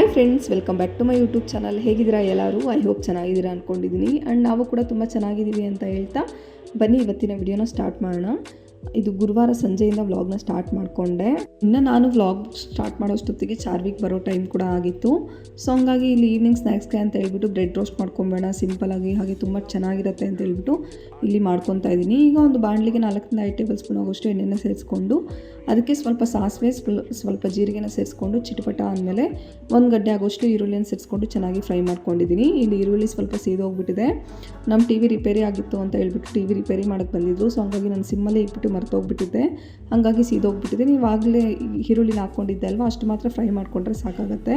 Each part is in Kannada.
Hi friends, welcome back to my YouTube channel. ಹೇಗಿದ್ದೀರಾ ಎಲ್ಲರೂ? ಐ ಹೋಪ್ ಚೆನ್ನಾಗಿದ್ದೀರಾ ಅಂದ್ಕೊಂಡಿದ್ದೀನಿ ಆ್ಯಂಡ್ ನಾವು ಕೂಡ ತುಂಬ ಚೆನ್ನಾಗಿದ್ದೀವಿ ಅಂತ ಹೇಳ್ತಾ ಬನ್ನಿ, ಇವತ್ತಿನ ವಿಡಿಯೋನ ಸ್ಟಾರ್ಟ್ ಮಾಡೋಣ. ಇದು ಗುರುವಾರ ಸಂಜೆಯಿಂದ ವ್ಲಾಗ್ನ ಸ್ಟಾರ್ಟ್ ಮಾಡಿಕೊಂಡೆ. ಇನ್ನು ನಾನು ವ್ಲಾಗ್ ಸ್ಟಾರ್ಟ್ ಮಾಡೋಷ್ಟೊತ್ತಿಗೆ ಚಾರ್ವಿಕ್ ಬರೋ ಟೈಮ್ ಕೂಡ ಆಗಿತ್ತು. ಸೊ ಹಂಗಾಗಿ ಇಲ್ಲಿ ಈವ್ನಿಂಗ್ ಸ್ನ್ಯಾಕ್ಸ್ಗೆ ಅಂತ ಹೇಳ್ಬಿಟ್ಟು ಬ್ರೆಡ್ ರೋಸ್ಟ್ ಮಾಡ್ಕೊಬೇಡ ಸಿಂಪಲಾಗಿ ಹಾಗೆ ತುಂಬ ಚೆನ್ನಾಗಿರುತ್ತೆ ಅಂತ ಹೇಳ್ಬಿಟ್ಟು ಇಲ್ಲಿ ಮಾಡ್ಕೊತಾ ಇದ್ದೀನಿ. ಈಗ ಒಂದು ಬಾಣಲಿಗೆ ನಾಲ್ಕರಿಂದ ಐದು ಟೇಬಲ್ ಸ್ಪೂನ್ ಆಗೋಷ್ಟು ಎಣ್ಣೆನ ಸೇರಿಸ್ಕೊಂಡು, ಅದಕ್ಕೆ ಸ್ವಲ್ಪ ಸಾಸಿವೆ ಸ್ವ- ಸ್ವಲ್ಪ ಜೀರಿಗೆನ ಸೇರಿಸ್ಕೊಂಡು ಚಿಟಪಟ ಆದಮೇಲೆ ಒಂದು ಗಡ್ಡೆ ಆಗೋಷ್ಟು ಈರುಳ್ಳಿಯನ್ನು ಸೇರಿಸ್ಕೊಂಡು ಚೆನ್ನಾಗಿ ಫ್ರೈ ಮಾಡ್ಕೊಂಡಿದ್ದೀನಿ. ಇಲ್ಲಿ ಈರುಳ್ಳಿ ಸ್ವಲ್ಪ ಸೀದೋಗ್ಬಿಟ್ಟಿದೆ. ನಮ್ಮ ಟಿ ವಿ ರಿಪೇರಿ ಆಗಿತ್ತು ಅಂತ ಹೇಳ್ಬಿಟ್ಟು ಟಿ ವಿ ರಿಪೇರಿ ಮಾಡೋಕ್ಕೆ ಬಂದಿದ್ರು. ಸೊ ಹಂಗಾಗಿ ನಾನು ಸಿಮ್ಮಲ್ಲಿ ಇಟ್ಬಿಟ್ಟು ಮರ್ತೋಗ್ಬಿಟ್ಟಿದ್ದೆ ಹಾಗಾಗಿ ಸೀದೋಗ್ಬಿಟ್ಟಿದೆ. ನೀವು ಆಗಲೇ ಈರುಳ್ಳಿನ ಹಾಕ್ಕೊಂಡಿದ್ದೆ ಅಲ್ವಾ? ಅಷ್ಟು ಮಾತ್ರ ಫ್ರೈ ಮಾಡಿಕೊಂಡ್ರೆ ಸಾಕಾಗುತ್ತೆ.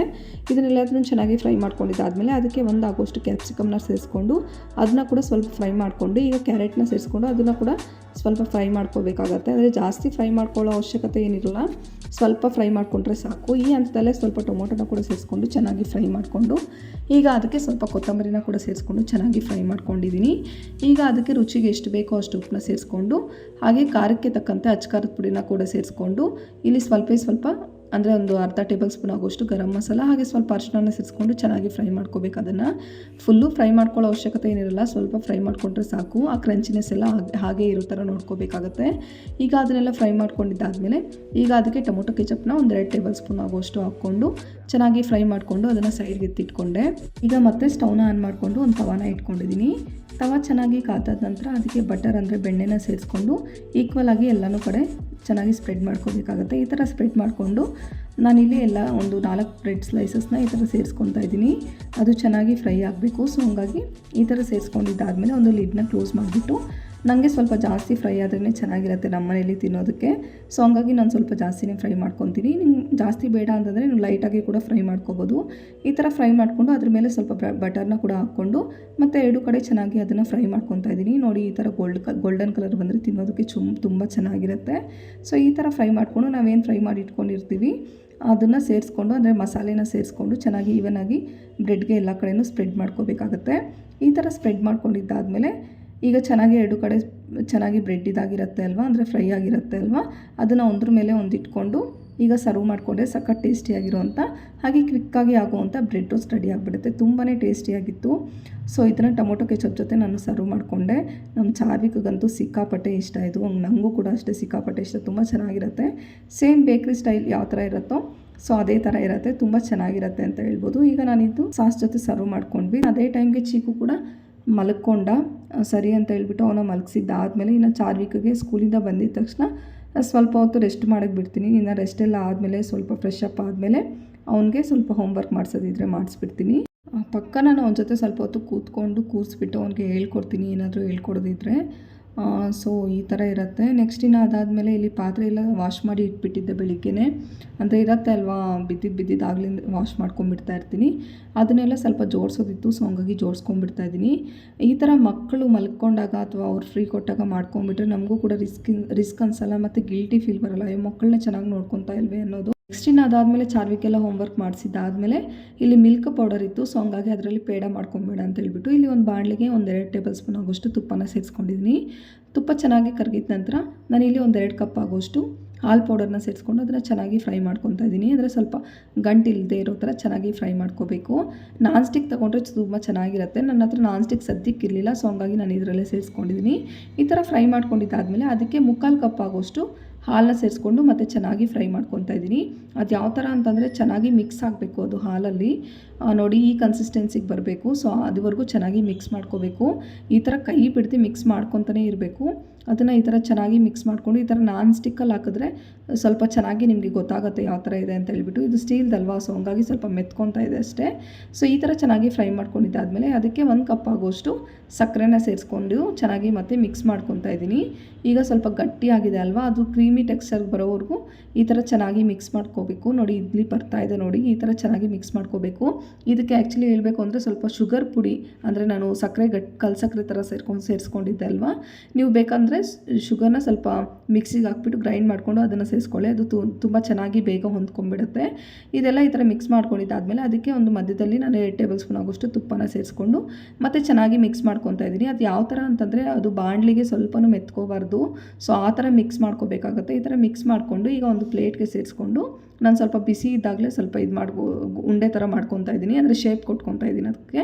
ಇದನ್ನೆಲ್ಲದನ್ನು ಚೆನ್ನಾಗಿ ಫ್ರೈ ಮಾಡ್ಕೊಂಡಿದ್ದಾದಮೇಲೆ ಅದಕ್ಕೆ ಒಂದು ಆಗೋಷ್ಟು ಕ್ಯಾಪ್ಸಿಕಮ್ನ ಸೇರಿಸ್ಕೊಂಡು ಅದನ್ನ ಕೂಡ ಸ್ವಲ್ಪ ಫ್ರೈ ಮಾಡಿಕೊಂಡು, ಈಗ ಕ್ಯಾರೆಟ್ನ ಸೇರಿಸ್ಕೊಂಡು ಅದನ್ನು ಕೂಡ ಸ್ವಲ್ಪ ಫ್ರೈ ಮಾಡ್ಕೋಬೇಕಾಗತ್ತೆ. ಅಂದರೆ ಜಾಸ್ತಿ ಫ್ರೈ ಮಾಡ್ಕೊಳ್ಳೋ ಅವಶ್ಯಕತೆ ಏನಿರಲ್ಲ. ಸ್ವಲ್ಪ ಫ್ರೈ ಮಾಡಿಕೊಂಡ್ರೆ ಸಾಕು. ಈ ಹಂತದಲ್ಲೇ ಸ್ವಲ್ಪ ಟೊಮೊಟೊನ ಕೂಡ ಸೇರಿಸ್ಕೊಂಡು ಚೆನ್ನಾಗಿ ಫ್ರೈ ಮಾಡಿಕೊಂಡು, ಈಗ ಅದಕ್ಕೆ ಸ್ವಲ್ಪ ಕೊತ್ತಂಬರಿನ ಕೂಡ ಸೇರಿಸ್ಕೊಂಡು ಚೆನ್ನಾಗಿ ಫ್ರೈ ಮಾಡ್ಕೊಂಡಿದ್ದೀನಿ. ಈಗ ಅದಕ್ಕೆ ರುಚಿಗೆ ಎಷ್ಟು ಬೇಕೋ ಅಷ್ಟು ಉಪ್ಪನ್ನ ಸೇರಿಸ್ಕೊಂಡು, ಹಾಗೆ ಖಾರಕ್ಕೆ ತಕ್ಕಂತೆ ಅಚ್ಕಾರದ ಪುಡಿನ ಕೂಡ ಸೇರಿಸ್ಕೊಂಡು ಇಲ್ಲಿ ಸ್ವಲ್ಪ ಸ್ವಲ್ಪ ಅಂದರೆ ಒಂದು ಅರ್ಧ ಟೇಬಲ್ ಸ್ಪೂನ್ ಆಗೋಷ್ಟು ಗರಂ ಮಸಾಲ, ಹಾಗೆ ಸ್ವಲ್ಪ ಅರ್ಶನ ಸೇರಿಸ್ಕೊಂಡು ಚೆನ್ನಾಗಿ ಫ್ರೈ ಮಾಡ್ಕೋಬೇಕು ಅದನ್ನು. ಫುಲ್ಲು ಫ್ರೈ ಮಾಡ್ಕೊಳ್ಳೋ ಅವಶ್ಯಕತೆ ಏನಿರಲ್ಲ, ಸ್ವಲ್ಪ ಫ್ರೈ ಮಾಡಿಕೊಂಡ್ರೆ ಸಾಕು. ಆ ಕ್ರಂಚಿನೆಸ್ ಎಲ್ಲ ಹಾಗೆ ಇರೋ ಥರ ನೋಡ್ಕೋಬೇಕಾಗತ್ತೆ. ಈಗ ಅದನ್ನೆಲ್ಲ ಫ್ರೈ ಮಾಡ್ಕೊಂಡಿದ್ದಾದಮೇಲೆ ಈಗ ಅದಕ್ಕೆ ಟೊಮೊಟೊ ಕೆಚಪ್ನ ಒಂದೆರಡು ಟೇಬಲ್ ಸ್ಪೂನ್ ಆಗೋಷ್ಟು ಹಾಕ್ಕೊಂಡು ಚೆನ್ನಾಗಿ ಫ್ರೈ ಮಾಡಿಕೊಂಡು ಅದನ್ನು ಸೈಡ್ಗೆ ಎತ್ತಿಟ್ಕೊಂಡೆ. ಈಗ ಮತ್ತೆ ಸ್ಟವ್ನ ಆನ್ ಮಾಡಿಕೊಂಡು ಒಂದು ತವಾನ ಇಟ್ಕೊಂಡಿದ್ದೀನಿ. ತವ ಚೆನ್ನಾಗಿ ಕಾದಾದ ನಂತರ ಅದಕ್ಕೆ ಬಟರ್ ಅಂದರೆ ಬೆಣ್ಣೆನ ಸೇರಿಸ್ಕೊಂಡು ಈಕ್ವಲ್ ಆಗಿ ಎಲ್ಲನೂ ಕಡೆ ಚೆನ್ನಾಗಿ ಸ್ಪ್ರೆಡ್ ಮಾಡ್ಕೋಬೇಕಾಗುತ್ತೆ. ಈ ಥರ ಸ್ಪ್ರೆಡ್ ಮಾಡಿಕೊಂಡು ನಾನಿಲ್ಲಿ ಎಲ್ಲ ಒಂದು ನಾಲ್ಕು ಬ್ರೆಡ್ ಸ್ಲೈಸಸ್ನ ಈ ಥರ ಸೇರಿಸ್ಕೊತಾ ಇದ್ದೀನಿ. ಅದು ಚೆನ್ನಾಗಿ ಫ್ರೈ ಆಗಬೇಕು. ಸೊ ಹಂಗಾಗಿ ಈ ಥರ ಸೇರಿಸ್ಕೊಂಡಿದ್ದಾದಮೇಲೆ ಒಂದು ಲಿಡ್ನ ಕ್ಲೋಸ್ ಮಾಡಿಬಿಟ್ಟು ನನಗೆ ಸ್ವಲ್ಪ ಜಾಸ್ತಿ ಫ್ರೈ ಆದ್ರೇ ಚೆನ್ನಾಗಿರುತ್ತೆ ನಮ್ಮ ಮನೆಯಲ್ಲಿ ತಿನ್ನೋದಕ್ಕೆ. ಸೊ ಹಂಗಾಗಿ ನಾನು ಸ್ವಲ್ಪ ಜಾಸ್ತಿನೇ ಫ್ರೈ ಮಾಡ್ಕೊತೀನಿ. ನಿಮ್ಗೆ ಜಾಸ್ತಿ ಬೇಡ ಅಂತಂದರೆ ನೀವು ಲೈಟಾಗಿ ಕೂಡ ಫ್ರೈ ಮಾಡ್ಕೋಬೋದು. ಈ ಥರ ಫ್ರೈ ಮಾಡಿಕೊಂಡು ಅದ್ರ ಮೇಲೆ ಸ್ವಲ್ಪ ಬಟರ್ನ ಕೂಡ ಹಾಕ್ಕೊಂಡು ಮತ್ತು ಎರಡು ಕಡೆ ಚೆನ್ನಾಗಿ ಅದನ್ನು ಫ್ರೈ ಮಾಡ್ಕೊತಾ ಇದ್ದೀನಿ. ನೋಡಿ ಈ ಥರ ಗೋಲ್ಡ್ ಗೋಲ್ಡನ್ ಕಲರ್ ಬಂದರೆ ತಿನ್ನೋದಕ್ಕೆ ಚುಮ್, ತುಂಬ ಚೆನ್ನಾಗಿರುತ್ತೆ. ಸೊ ಈ ಥರ ಫ್ರೈ ಮಾಡಿಕೊಂಡು ನಾವೇನು ಫ್ರೈ ಮಾಡಿ ಇಟ್ಕೊಂಡಿರ್ತೀವಿ ಅದನ್ನು ಸೇರಿಸ್ಕೊಂಡು ಅಂದರೆ ಮಸಾಲೆನ ಸೇರಿಸ್ಕೊಂಡು ಚೆನ್ನಾಗಿ ಈವನಾಗಿ ಬ್ರೆಡ್ಗೆ ಎಲ್ಲ ಕಡೆಯೂ ಸ್ಪ್ರೆಡ್ ಮಾಡ್ಕೋಬೇಕಾಗತ್ತೆ. ಈ ಥರ ಸ್ಪ್ರೆಡ್ ಮಾಡ್ಕೊಂಡಿದ್ದಾದಮೇಲೆ ಈಗ ಚೆನ್ನಾಗಿ ಎರಡು ಕಡೆ ಚೆನ್ನಾಗಿ ಬ್ರೆಡ್ ಇದಾಗಿರುತ್ತೆ ಅಲ್ವಾ? ಅಂದರೆ ಫ್ರೈ ಆಗಿರುತ್ತೆ ಅಲ್ವಾ? ಅದನ್ನು ಒಂದ್ರ ಮೇಲೆ ಒಂದು ಇಟ್ಕೊಂಡು ಈಗ ಸರ್ವ್ ಮಾಡಿಕೊಂಡ್ರೆ ಸಖತ್ ಟೇಸ್ಟಿಯಾಗಿರೋವಂಥ ಹಾಗೆ ಕ್ವಿಕ್ಕಾಗಿ ಆಗುವಂಥ ಬ್ರೆಡ್ ಟೋಸ್ಟ್ ರೆಡಿ ಆಗಿಬಿಡುತ್ತೆ. ತುಂಬಾ ಟೇಸ್ಟಿಯಾಗಿತ್ತು ಸೊ ಇದನ್ನು ಟೊಮೊಟೊ ಕೆಚಪ್ ಜೊತೆ ನಾನು ಸರ್ವ್ ಮಾಡಿಕೊಂಡೆ. ನಮ್ಮ ಚಾರ್ವಿಕ್ಗಂತೂ ಸಿಕ್ಕಾಪಟ್ಟೆ ಇಷ್ಟ. ಆಯಿತು ನನಗೂ ಕೂಡ ಅಷ್ಟೇ ಸಿಕ್ಕಾಪಟ್ಟೆ ಇಷ್ಟ. ತುಂಬ ಚೆನ್ನಾಗಿರುತ್ತೆ. ಸೇಮ್ ಬೇಕ್ರಿ ಸ್ಟೈಲ್ ಯಾವ ಥರ ಇರುತ್ತೋ ಸೊ ಅದೇ ಥರ ಇರುತ್ತೆ. ತುಂಬ ಚೆನ್ನಾಗಿರುತ್ತೆ ಅಂತ ಹೇಳ್ಬೋದು. ಈಗ ನಾನಿದ್ದು ಸಾಸ್ ಜೊತೆ ಸರ್ವ್ ಮಾಡ್ಕೊಂಡ್ವಿ. ಅದೇ ಟೈಮ್ಗೆ ಚೀಕು ಕೂಡ ಮಲ್ಕೊಂಡ ಸರಿ ಅಂತ ಹೇಳ್ಬಿಟ್ಟು ಅವನ ಮಲಗಿಸಿದ್ದಾದಮೇಲೆ ಇನ್ನು ಚಾರ್ವಿಕ್ಗೆ ಸ್ಕೂಲಿಂದ ಬಂದಿದ ತಕ್ಷಣ ಸ್ವಲ್ಪ ಹೊತ್ತು ರೆಸ್ಟ್ ಮಾಡೋಕ್ಕೆ ಬಿಡ್ತೀನಿ. ಇನ್ನು ರೆಸ್ಟ್ ಎಲ್ಲ ಆದಮೇಲೆ ಸ್ವಲ್ಪ ಫ್ರೆಶ್ ಅಪ್ ಆದಮೇಲೆ ಅವನಿಗೆ ಸ್ವಲ್ಪ ಹೋಮ್ವರ್ಕ್ ಮಾಡಿಸೋದಿದ್ರೆ ಮಾಡಿಸ್ಬಿಡ್ತೀನಿ. ಪಕ್ಕ ನಾನು ಅವನ ಜೊತೆ ಸ್ವಲ್ಪ ಹೊತ್ತು ಕೂತ್ಕೊಂಡು ಕೂರಿಸ್ಬಿಟ್ಟು ಅವ್ನಿಗೆ ಹೇಳ್ಕೊಡ್ತೀನಿ. ಏನಾದರೂ ಹೇಳ್ಕೊಡೋದಿದ್ರೆ ಸೊ ಈ ಥರ ಇರುತ್ತೆ. ನೆಕ್ಸ್ಟ್ ಇನ್ನು ಅದಾದಮೇಲೆ ಇಲ್ಲಿ ಪಾತ್ರೆ ಎಲ್ಲ ವಾಶ್ ಮಾಡಿ ಇಟ್ಬಿಟ್ಟಿದ್ದೆ ಬೆಳಿಗ್ಗೆನೇ. ಅಂದರೆ ಇರುತ್ತೆ ಅಲ್ವಾ? ಬಿದ್ದಿದ್ದು ಬಿದ್ದಿದ್ದು ಆಗ್ಲಿಂದ ವಾಶ್ ಮಾಡ್ಕೊಂಬಿಡ್ತಾ ಇರ್ತೀನಿ. ಅದನ್ನೆಲ್ಲ ಸ್ವಲ್ಪ ಜೋಡಿಸೋದಿತ್ತು ಸೊ ಹಂಗಾಗಿ ಜೋಡಿಸ್ಕೊಂಡ್ಬಿಡ್ತಾ ಇದ್ದೀನಿ. ಈ ಥರ ಮಕ್ಕಳು ಮಲ್ಕೊಂಡಾಗ ಅಥವಾ ಅವ್ರು ಫ್ರೀ ಕೊಟ್ಟಾಗ ಮಾಡ್ಕೊಂಡ್ಬಿಟ್ರೆ ನಮಗೂ ಕೂಡ ರಿಸ್ಕ್ ರಿಸ್ಕ್ ಅನ್ಸಲ್ಲ, ಮತ್ತು ಗಿಲ್ಟಿ ಫೀಲ್ ಬರಲ್ಲ. ಈ ಮಕ್ಕಳನ್ನ ಚೆನ್ನಾಗಿ ನೋಡ್ಕೊತಾ ಇಲ್ವೇ ಅನ್ನೋದು ನೆಕ್ಸ್ಟ್ ಇನ್ನು ಅದಾದಮೇಲೆ ಚಾರ್ವಿಕೆಲ್ಲ ಹೋಮ್ವರ್ಕ್ ಮಾಡಿಸಿದ್ದಾದಮೇಲೆ ಇಲ್ಲಿ ಮಿಲ್ಕ್ ಪೌಡರ್ ಇತ್ತು ಸೊ ಹಂಗಾಗಿ ಅದರಲ್ಲಿ ಪೇಡ ಮಾಡ್ಕೊಂಬೇಡ ಅಂತ ಹೇಳ್ಬಿಟ್ಟು ಇಲ್ಲಿ ಒಂದು ಬಾಣಲಿಗೆ ಒಂದೆರಡು ಟೇಬಲ್ ಸ್ಪೂನ್ ಆಗೋಷ್ಟು ತುಪ್ಪನ ಸೇರಿಸ್ಕೊಂಡಿದ್ದೀನಿ ತುಪ್ಪ ಚೆನ್ನಾಗಿ ಕರಗಿದ ನಂತರ ನಾನಿಲ್ಲಿ ಒಂದೆರಡು ಕಪ್ ಆಗೋಷ್ಟು ಹಾಲು ಪೌಡರ್ನ ಸೇರಿಸ್ಕೊಂಡು ಅದನ್ನು ಚೆನ್ನಾಗಿ ಫ್ರೈ ಮಾಡ್ಕೊತಾ ಇದ್ದೀನಿ ಅಂದರೆ ಸ್ವಲ್ಪ ಗಂಟಿಲ್ಲದೆ ಇರೋ ಥರ ಚೆನ್ನಾಗಿ ಫ್ರೈ ಮಾಡ್ಕೋಬೇಕು. ನಾನ್ ಸ್ಟಿಕ್ ತೊಗೊಂಡ್ರೆ ತುಂಬ ಚೆನ್ನಾಗಿರುತ್ತೆ. ನನ್ನ ಹತ್ರ ನಾನ್ ಸ್ಟಿಕ್ ಸದ್ಯಕ್ಕೆ ಇರಲಿಲ್ಲ ಸೊ ಹಂಗಾಗಿ ನಾನು ಇದರಲ್ಲೇ ಸೇರಿಸ್ಕೊಂಡಿದ್ದೀನಿ ಈ ಥರ ಫ್ರೈ ಮಾಡ್ಕೊಂಡಿದ್ದಾದಮೇಲೆ ಅದಕ್ಕೆ ಮುಕ್ಕಾಲು ಕಪ್ ಆಗೋಷ್ಟು ಹಾಲನ್ನ ಸೇರಿಸ್ಕೊಂಡು ಮತ್ತು ಚೆನ್ನಾಗಿ ಫ್ರೈ ಮಾಡ್ಕೊತಾ ಇದ್ದೀನಿ. ಅದು ಯಾವ ಥರ ಅಂತಂದರೆ ಚೆನ್ನಾಗಿ ಮಿಕ್ಸ್ ಆಗಬೇಕು ಅದು ಹಾಲಲ್ಲಿ. ನೋಡಿ ಈ ಕನ್ಸಿಸ್ಟೆನ್ಸಿಗೆ ಬರಬೇಕು. ಸೊ ಅದುವರೆಗೂ ಚೆನ್ನಾಗಿ ಮಿಕ್ಸ್ ಮಾಡ್ಕೋಬೇಕು. ಈ ಥರ ಕೈ ಬಿಡ್ತಿ ಮಿಕ್ಸ್ ಮಾಡ್ಕೊತಾನೆ ಇರಬೇಕು. ಅದನ್ನು ಈ ಥರ ಚೆನ್ನಾಗಿ ಮಿಕ್ಸ್ ಮಾಡಿಕೊಂಡು ಈ ಥರ ನಾನ್ ಸ್ಟಿಕ್ಕಲ್ಲಿ ಹಾಕಿದ್ರೆ ಸ್ವಲ್ಪ ಚೆನ್ನಾಗಿ ನಿಮಗೆ ಗೊತ್ತಾಗುತ್ತೆ ಯಾವ ಥರ ಇದೆ ಅಂತ ಹೇಳ್ಬಿಟ್ಟು. ಇದು ಸ್ಟೀಲ್ದಲ್ವಾ ಸೊ ಹಂಗಾಗಿ ಸ್ವಲ್ಪ ಮೆತ್ಕೊತಾ ಇದೆ ಅಷ್ಟೇ. ಸೊ ಈ ಥರ ಚೆನ್ನಾಗಿ ಫ್ರೈ ಮಾಡ್ಕೊಂಡಿದ್ದಾದಮೇಲೆ ಅದಕ್ಕೆ ಒಂದು ಕಪ್ ಆಗೋಷ್ಟು ಸಕ್ಕರೆನ ಸೇರಿಸ್ಕೊಂಡು ಚೆನ್ನಾಗಿ ಮತ್ತೆ ಮಿಕ್ಸ್ ಮಾಡ್ಕೊತಾ ಇದ್ದೀನಿ. ಈಗ ಸ್ವಲ್ಪ ಗಟ್ಟಿಯಾಗಿದೆ ಅಲ್ವಾ, ಅದು ಕ್ರೀಮಿ ಟೆಕ್ಸ್ಚರ್ಗೆ ಬರೋವರೆಗೂ ಈ ಥರ ಚೆನ್ನಾಗಿ ಮಿಕ್ಸ್ ಮಾಡ್ಕೋಬೇಕು. ನೋಡಿ, ಇಡ್ಲಿ ಬರ್ತಾ ಇದೆ ನೋಡಿ, ಈ ಥರ ಚೆನ್ನಾಗಿ ಮಿಕ್ಸ್ ಮಾಡ್ಕೋಬೇಕು. ಇದಕ್ಕೆ ಆ್ಯಕ್ಚುಲಿ ಹೇಳಬೇಕು ಅಂದರೆ ಸ್ವಲ್ಪ ಶುಗರ್ ಪುಡಿ, ಅಂದರೆ ನಾನು ಸಕ್ಕರೆ ಗಟ್ ಕಲ್ಸಕ್ಕರೆ ಥರ ಸೇರ್ಕೊಂಡು, ಸೇರಿಸ್ಕೊಂಡಿದ್ದೆ ಅಲ್ವಾ. ನೀವು ಬೇಕಂದರೆ ಶುಗರ್ನ ಸ್ವಲ್ಪ ಮಿಕ್ಸಿಗೆ ಹಾಕ್ಬಿಟ್ಟು ಗ್ರೈಂಡ್ ಮಾಡಿಕೊಂಡು ಅದನ್ನು ಸೇರಿಸ್ಕೊಳ್ಳಿ. ಅದು ತುಂಬ ಚೆನ್ನಾಗಿ ಬೇಗ ಹೊಂದ್ಕೊಂಡ್ಬಿಡುತ್ತೆ. ಇದೆಲ್ಲ ಈ ಥರ ಮಿಕ್ಸ್ ಮಾಡ್ಕೊಂಡಿದ್ದಾದಮೇಲೆ ಅದಕ್ಕೆ ಒಂದು ಮಧ್ಯದಲ್ಲಿ ನಾನು ಎರಡು ಟೇಬಲ್ ಸ್ಪೂನ್ ಆಗೋಷ್ಟು ತುಪ್ಪನ ಸೇರಿಸ್ಕೊಂಡು ಮತ್ತು ಚೆನ್ನಾಗಿ ಮಿಕ್ಸ್ ಮಾಡ್ಕೊತಾ ಇದ್ದೀನಿ. ಅದು ಯಾವ ಥರ ಅಂತಂದರೆ ಅದು ಬಾಣಲಿಗೆ ಸ್ವಲ್ಪನೂ ಮೆತ್ಕೋಬಾರ್ದು. ಸೊ ಆ ಥರ ಮಿಕ್ಸ್ ಮಾಡ್ಕೋಬೇಕಾಗುತ್ತೆ. ಈ ಥರ ಮಿಕ್ಸ್ ಮಾಡಿಕೊಂಡು ಈಗ ಒಂದು ಪ್ಲೇಟ್ಗೆ ಸೇರಿಸ್ಕೊಂಡು ನಾನು ಸ್ವಲ್ಪ ಬಿಸಿ ಇದ್ದಾಗಲೇ ಸ್ವಲ್ಪ ಇದು ಮಾಡ್ಕೊ ಉಂಡೆ ಥರ ಮಾಡ್ಕೊತಾ ಇದ್ದೀನಿ. ಅಂದರೆ ಶೇಪ್ ಕೊಟ್ಕೊತಾ ಇದ್ದೀನಿ ಅದಕ್ಕೆ.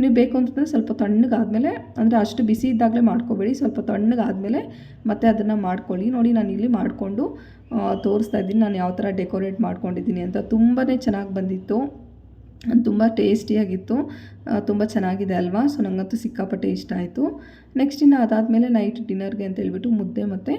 ನೀವು ಬೇಕು ಅಂತಂದರೆ ಸ್ವಲ್ಪ ತಣ್ಣಗಾದಮೇಲೆ ಅಂದರೆ ಅಷ್ಟು ಬಿಸಿ ಇದ್ದಾಗಲೇ ಮಾಡ್ಕೋಬೇಡಿ. ಸ್ವಲ್ಪ ತಣ್ಣಗಾದಮೇಲೆ ಮತ್ತೆ ಅದನ್ನು ಮಾಡ್ಕೊಳ್ಳಿ. ನೋಡಿ ನಾನು ಇಲ್ಲಿ ಮಾಡಿಕೊಂಡು ತೋರಿಸ್ತಾ ಇದ್ದೀನಿ. ನಾನು ಯಾವ ಥರ ಡೆಕೋರೇಟ್ ಮಾಡ್ಕೊಂಡಿದ್ದೀನಿ ಅಂತ. ತುಂಬಾ ಚೆನ್ನಾಗಿ ಬಂದಿತ್ತು. ತುಂಬ ಟೇಸ್ಟಿಯಾಗಿತ್ತು ತುಂಬ ಚೆನ್ನಾಗಿದೆ ಅಲ್ವಾ? ಸೊ ನನಗಂತೂ ಸಿಕ್ಕಾಪಟ್ಟೆ ಇಷ್ಟ ಆಯಿತು. ನೆಕ್ಸ್ಟ್ ಇನ್ನು ಅದಾದಮೇಲೆ ನೈಟ್ ಡಿನ್ನರ್ಗೆ ಅಂತ ಹೇಳ್ಬಿಟ್ಟು ಮುದ್ದೆ ಮತ್ತು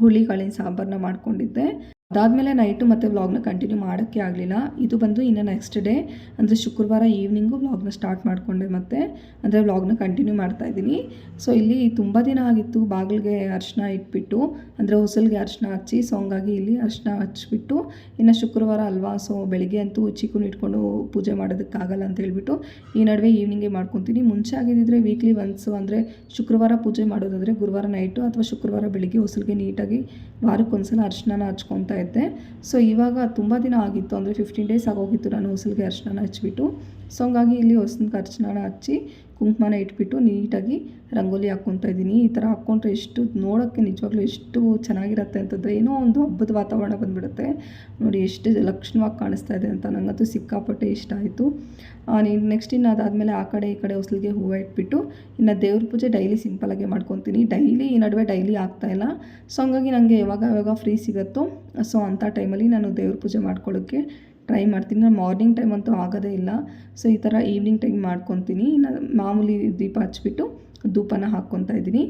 ಹುಳಿ ಕಾಳಿನ ಸಾಂಬಾರನ್ನ ಮಾಡ್ಕೊಂಡಿದ್ದೆ. ಅದಾದಮೇಲೆ ನೈಟು ಮತ್ತು ವ್ಲಾಗ್ನ ಕಂಟಿನ್ಯೂ ಮಾಡೋಕ್ಕೆ ಆಗಲಿಲ್ಲ. ಇದು ಬಂದು ಇನ್ನು ನೆಕ್ಸ್ಟ್ ಡೇ ಅಂದರೆ ಶುಕ್ರವಾರ ಈವ್ನಿಂಗು ವ್ಲಾಗ್ನ ಸ್ಟಾರ್ಟ್ ಮಾಡಿಕೊಂಡೆ ಮತ್ತೆ, ಅಂದರೆ ವ್ಲಾಗ್ನ ಕಂಟಿನ್ಯೂ ಮಾಡ್ತಾ ಇದ್ದೀನಿ. ಸೊ ಇಲ್ಲಿ ತುಂಬ ದಿನ ಆಗಿತ್ತು ಬಾಗಿಲಿಗೆ ಅರ್ಶಿನ ಇಟ್ಬಿಟ್ಟು, ಅಂದರೆ ಹೊಸಲಿಗೆ ಅರ್ಶನ ಹಚ್ಚಿ ಸೊ ಹಂಗಾಗಿ ಇಲ್ಲಿ ಅರ್ಶಿನ ಹಚ್ಬಿಟ್ಟು, ಇನ್ನು ಶುಕ್ರವಾರ ಅಲ್ವಾ? ಸೊ ಬೆಳಿಗ್ಗೆ ಅಂತೂ ಚಿಕ್ಕನ್ ಇಟ್ಕೊಂಡು ಪೂಜೆ ಮಾಡೋದಕ್ಕಾಗಲ್ಲ ಅಂತ ಹೇಳ್ಬಿಟ್ಟು, ಈ ನಡುವೆ ಈವ್ನಿಂಗೇ ಮಾಡ್ಕೊತೀನಿ. ಮುಂಚೆ ಆಗಿದ್ದಿದ್ರೆ ವೀಕ್ಲಿ ಒನ್ಸು ಅಂದರೆ ಶುಕ್ರವಾರ ಪೂಜೆ ಮಾಡೋದಾದರೆ ಗುರುವಾರ ನೈಟು ಅಥವಾ ಶುಕ್ರವಾರ ಬೆಳಿಗ್ಗೆ ಹೊಸಲ್ಗೆ ನೀಟಾಗಿ ವಾರಕ್ಕೊಂದ್ಸಲ ಅರ್ಶಿನ ಹಚ್ಕೊತಾ ಇದ್ದೆ. ಸೊ ಇವಾಗ ತುಂಬ ದಿನ ಆಗಿತ್ತು ಅಂದರೆ ಫಿಫ್ಟೀನ್ ಡೇಸ್ ಆಗೋಗಿತ್ತು ನಾನು ಹೊಸಲಿಗೆ ಅರ್ಶನ ಹಚ್ಬಿಟ್ಟು. ಸೊ ಹಂಗಾಗಿ ಇಲ್ಲಿ ಹೊಸನ ಅರ್ಶಿನ ಹಚ್ಚಿ ಕುಂಕುಮನ ಇಟ್ಬಿಟ್ಟು ನೀಟಾಗಿ ರಂಗೋಲಿ ಹಾಕ್ಕೊತಾ ಇದ್ದೀನಿ. ಈ ಥರ ಹಾಕ್ಕೊಂಡ್ರೆ ಎಷ್ಟು ನೋಡೋಕ್ಕೆ ನಿಜವಾಗ್ಲೂ ಎಷ್ಟು ಚೆನ್ನಾಗಿರುತ್ತೆ ಅಂತಂದರೆ ಏನೋ ಒಂದು ಹಬ್ಬದ ವಾತಾವರಣ ಬಂದುಬಿಡುತ್ತೆ. ನೋಡಿ, ಎಷ್ಟು ಲಕ್ಷಣವಾಗಿ ಕಾಣಿಸ್ತಾ ಇದೆ ಅಂತ ನನಗಂತೂ ಸಿಕ್ಕಾಪಟ್ಟೆ ಇಷ್ಟ ಆಯಿತು. ನೆಕ್ಸ್ಟ್ ಇನ್ನು ಅದಾದಮೇಲೆ ಆ ಕಡೆ ಈ ಕಡೆ ಹೊಸಲಿಗೆ ಹೂವು ಇಟ್ಬಿಟ್ಟು ಇನ್ನು ದೇವ್ರ ಪೂಜೆ ಡೈಲಿ ಸಿಂಪಲಾಗಿ ಮಾಡ್ಕೊತೀನಿ. ಡೈಲಿ ಈ ನಡುವೆ ಡೈಲಿ ಆಗ್ತಾಯಿಲ್ಲ ಸೊ ಹಂಗಾಗಿ ನನಗೆ ಯಾವಾಗ ಯಾವಾಗ ಫ್ರೀ ಸಿಗುತ್ತೋ ಸೊ ಅಂಥ ಟೈಮಲ್ಲಿ ನಾನು ದೇವ್ರ ಪೂಜೆ ಮಾಡ್ಕೊಳ್ಳೋಕ್ಕೆ ಟ್ರೈ ಮಾಡ್ತೀನಿ. ನಾನು ಮಾರ್ನಿಂಗ್ ಟೈಮ್ ಅಂತೂ ಆಗೋದೇ ಇಲ್ಲ. ಸೊ ಈ ಥರ ಈವ್ನಿಂಗ್ ಟೈಮ್ ಮಾಡ್ಕೊತೀನಿ. ನಾನು ಮಾಮೂಲಿ ದೀಪ ಹಚ್ಬಿಟ್ಟು ಧೂಪನ ಹಾಕ್ಕೊತಾ ಇದ್ದೀನಿ.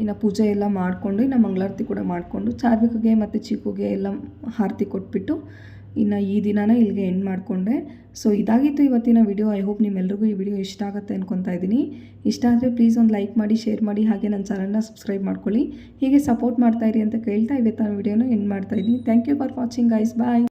ಇನ್ನು ಪೂಜೆ ಎಲ್ಲ ಮಾಡಿಕೊಂಡು, ಇನ್ನು ಮಂಗಳಾರತಿ ಕೂಡ ಮಾಡಿಕೊಂಡು, ಚಾರ್ವಿಕಗೆ ಮತ್ತು ಚಿಕ್ಕುಗೆ ಎಲ್ಲ ಆರತಿ ಕೊಟ್ಬಿಟ್ಟು ಇನ್ನು ಈ ದಿನನ ಇಲ್ಲಿಗೆ ಎಂಡ್ ಮಾಡಿಕೊಂಡೆ. ಸೊ ಇದಾಗಿತ್ತು ಇವತ್ತಿನ ವಿಡಿಯೋ ಐ ಹೋಪ್ ನಿಮ್ಮೆಲ್ರಿಗೂ ಈ ವಿಡಿಯೋ ಇಷ್ಟ ಆಗುತ್ತೆ ಅನ್ಕೊತಾ ಇದ್ದೀನಿ. ಇಷ್ಟ ಆದರೆ ಪ್ಲೀಸ್ ಒಂದು ಲೈಕ್ ಮಾಡಿ ಶೇರ್ ಮಾಡಿ, ಹಾಗೆ ನನ್ನ ಚಾನಲ್ನ ಸಬ್ಸ್ಕ್ರೈಬ್ ಮಾಡ್ಕೊಳ್ಳಿ. ಹೀಗೆ ಸಪೋರ್ಟ್ ಮಾಡ್ತಾಯಿರಿ ಅಂತ ಕೇಳ್ತಾ ಇವತ್ತಿನ ವಿಡಿಯೋನ ಎಂಡ್ ಮಾಡ್ತಾಯಿದ್ದೀನಿ thank you for watching guys bye